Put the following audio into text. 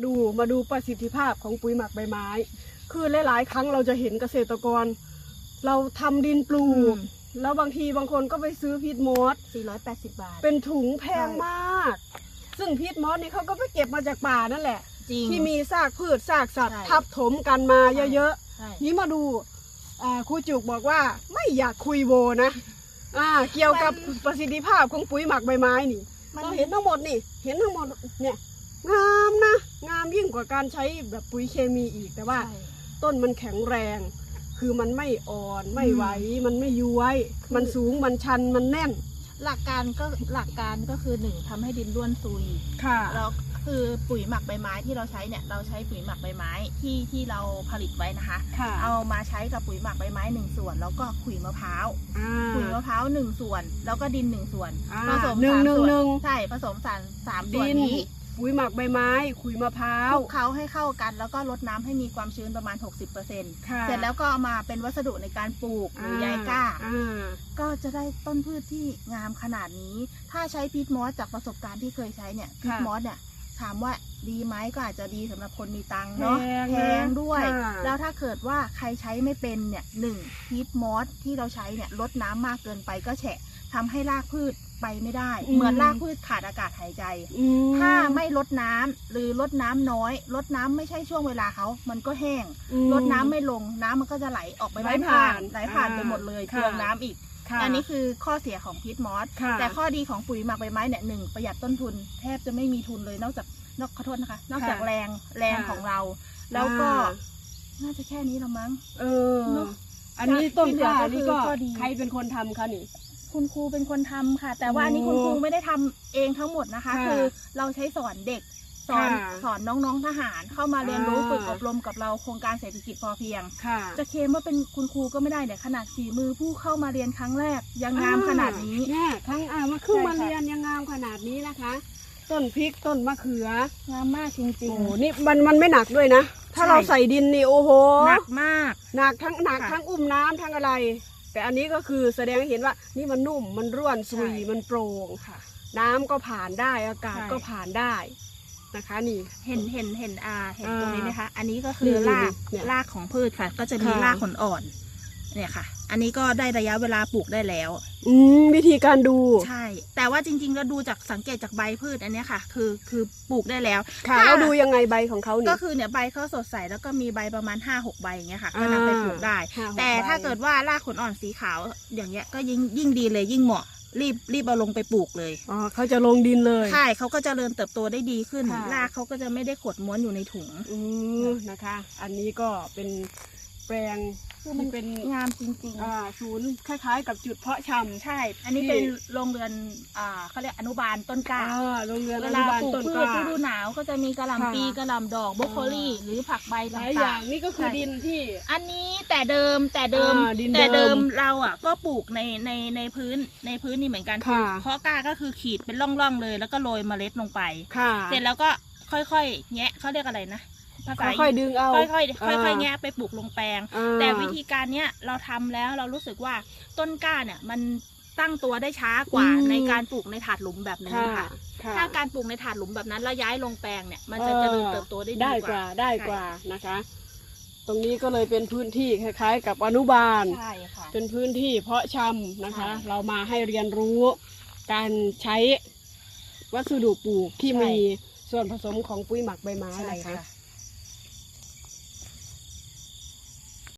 มาดูมาดูประสิทธิภาพของปุ๋ยหมักใบไม้ คือหลายๆ ครั้งเราจะเห็นเกษตรกร เราทำดินปลูก แล้วบางทีบางคนก็ไปซื้อพีทมอส480 บาท เป็นถุงแพงใช่มาก ซึ่งพีทมอสนี่เขาก็ไปเก็บมาจากป่านั่นแหละ จริง ที่มีซากพืชซากสัตว์ใช่ทับถมกันมาเยอะใช่ ๆ นี้มาดูอ่าครูจุกบอกว่าไม่อยากคุยโวนะอ่าเกี่ยวกับประสิทธิภาพของปุ๋ยหมักใบไม้นี่ มันเราเห็นทั้งหมดนี่ เห็นทั้งหมดเนี่ยงามนะ งามยิ่งกว่าการใช้แบบปุ๋ยเคมีอีกแต่ว่าใช่ต้นมันแข็งแรง คือมันไม่อ่อนไม่อืมไหวมันไม่ย้วยคือมันสูงมันชันมันแน่น หลักการก็หลักการก็คือหนึ่งทำให้ดินร่วนซุยค่ะ แล้วคือปุ๋ยหมักใบไม้ที่เราใช้เนี่ยเราใช้ปุ๋ยหมักใบไม้ที่ที่เราผลิตไว้นะคะ ค่ะเอามาใช้กับปุ๋ยหมักใบไม้หนึ่งส่วน แล้วก็ขุยมะพร้าวอ่า ขุยมะพร้าวหนึ่งส่วน แล้วก็ดินหนึ่งส่วน อ่าผสมหนึ่งสามหนึ่งส่วนหนึ่งใช่ผสมสารสามส่วนดิน นี้ ปุ๋ยหมักใบไม้ขุยมะพร้าควลุกเคล้าให้เข้ากันแล้วก็ลดน้ำให้มีความชื้นประมาณ 60%ค่ะเสร็จแล้วก็เอามาเป็นวัสดุในการปลูกหรือใยกล้า อ่า ก็จะได้ต้นพืชที่งามขนาดนี้ ถ้าใช้พีทมอสจากประสบการณ์ที่เคยใช้เนี่ยพีทมอสเนี่ย ถามว่าดีไหมก็อาจจะดีสำหรับคนมีตังค์เนาะแพงนะแพงด้วยค่ะแล้วถ้าเกิดว่าใครใช้ไม่เป็นเนี่ยหนึ่งพีทมอสที่เราใช้เนี่ยลดน้ำมากเกินไปก็แฉะทำให้รากพืชไปไม่ได้ เหมือนรากพืชขาดอากาศหายใจอืมถ้าไม่ลดน้ำหรือลดน้ำน้อยลดน้ำไม่ใช่ช่วงเวลาเขา มันก็แห้งอืมลดน้ำไม่ลงน้ำมันก็จะไหลออกไปไหลด้านผ่านไหลผ่านอ่าไปหมดเลยค่ะเปลืองน้ำอีก ค่ะอันนี้คือข้อเสียของพีทมอสค่ะ แต่ข้อดีของปุ๋ยหมักใบไม้เนี่ยหนึ่งประหยัดต้นทุน แทบจะไม่มีทุนเลยนอกจากนอกขอโทษนะคะ นอกจากค่ะแรงแรงค่ะของเรา แล้วก็อ่าน่าจะแค่นี้ละมั้ง เออ เนอะอันนี้ต้นที่เหลืกอล้าก็นี่คือก็ข้อดี ใครเป็นคนทำคะนี่ คุณครูเป็นคนทำค่ะ แต่ว่าอันนี้โอ้คุณครูไม่ได้ทำเองทั้งหมดนะคะ ค่ะ คือเราใช้สอนเด็ก สอนค่ะสอนน้องๆทหารเข้ามาเรียนรู้อ่า ฝึกอบรมกับเราโครงการเศรษฐกิจพอเพียง ค่ะ จะเคลมว่าเป็นคุณครูก็ไม่ได้เนี่ยขนาดฝีมือผู้เข้ามาเรียนครั้งแรกยังงามขนาดนี้ เนี่ยทั้งอ่ามาขึ้นใช่มาค่ะ เรียนยังงามขนาดนี้นะคะ ต้นพริกต้นมะเขืองามมากจริง โอ้นี่มันมันไม่หนักด้วยนะ ถ้าใช่ เราใส่ดินนี่โอ้โหๆหนักมาก หนักทั้งหนักค่ะทั้งอุ้มน้ำทั้งอะไร แต่อันนี้ก็คือแสดงให้เห็นว่านี่มันนุ่มมันร่วนซุยใช่ มันโปร่งค่ะ น้ำก็ผ่านได้อากาศใช่ ก็ผ่านได้ นะคะนี่ เห็นเห็นเห็นอ่าเห็นอ่าตรงนี้ไหมคะ อันนี้ก็คืนี่อนี่รากเนี่ยรากของพืชค่ะ ก็จะมีค่ะรากขนอ่อน เนี่ยค่ะ อันนี้ก็ได้ระยะเวลาปลูกได้แล้ว อืมวิธีการดู ใช่ แต่ว่าจริงๆแล้วดูจากสังเกตจากใบพืชอันเนี้ยค่ะ คือคือปลูกได้แล้วค่ะถ้าเราดูยังไงใบของเขาก็นี่คือเนี่ยใบเขาสดใสแล้วก็มีใบประมาณ5้าหกใบอย่างเงี้ยค่ะก็นำไปปลูกได้ห้หแต่ใบถ้าเกิดว่ารากขนอ่อนสีขาวอย่างเงี้ยก็ยิ่งยิ่งดีเลยยิ่งเหมาะ รีบรีบเอาลงไปปลูกเลยอ๋อเขาจะลงดินเลย ใช่เขาก็จเจริญเติบโตได้ดีขึ้นค่ะ รากเขาก็จะไม่ได้ขดม้วนอยู่ในถุง อืมนะคะ อันนี้ก็เป็นแปลง คือมันที่เป็นงามจริง อ่าศูนย์คล้ายๆ กับจุดเพาะชำ ๆ ใช่ อันนี้ที่เป็นโรงเรือนอ่าเขาเรียกอนุบาลต้นกล้า อ่าโรงเรียนเวอลานุบาลปลูกต้นพืกชล้า ฤดูหนาวก็จะมีกระหล่ำปีค่ะ กระหล่ำดอกบรอกโคลีหรือผักใบหลายอย่างต่างนี่ก็คือใช่ดินที่ ๆอันนี้แต่เดิมแต่เดิมอ่าดินแต่เดิเดิมมเราอะ ก็ปลูกในในในพื้นในพื้นนี่เหมือนกันค่ะ เพาะกล้าก็คือขีดเป็นร่องๆเลย แล้วก็โรยเมล็ดลงไป ค่ะ เสร็จแล้วก็ค่อยๆ แงะเขาเรียกอะไรนะ ภาษาค่อยๆดึงเอาค่อยๆค่อยๆอ่าแงะไปปลูกลงแปลงอ่าแต่วิธีการเนี้ยเราทำแล้วเรารู้สึกว่าต้นกล้าเนี่ยมันตั้งตัวได้ช้ากว่าอืมในการปลูกในถาดหลุมแบบนี้ค่ะค่ะค่ะ ถ้าการปลูกในถาดหลุมแบบนั้นแล้วย้ายลงแปลงเนี่ยมันจะเออเจริญเติบโตได้ได้ดีกกว่าว่าได้กว่านะคะ ตรงนี้ก็เลยเป็นพื้นที่คล้าย ๆ กับอนุบาลใช่ค่ะเป็นพื้นที่เพาะชำนะคะใช่เรามาให้เรียนรู้การใช้วัสดุปลูกที่ใช่มีส่วนผสมของปุ๋ยหมักใบไม้ใช่นะคะค่ะ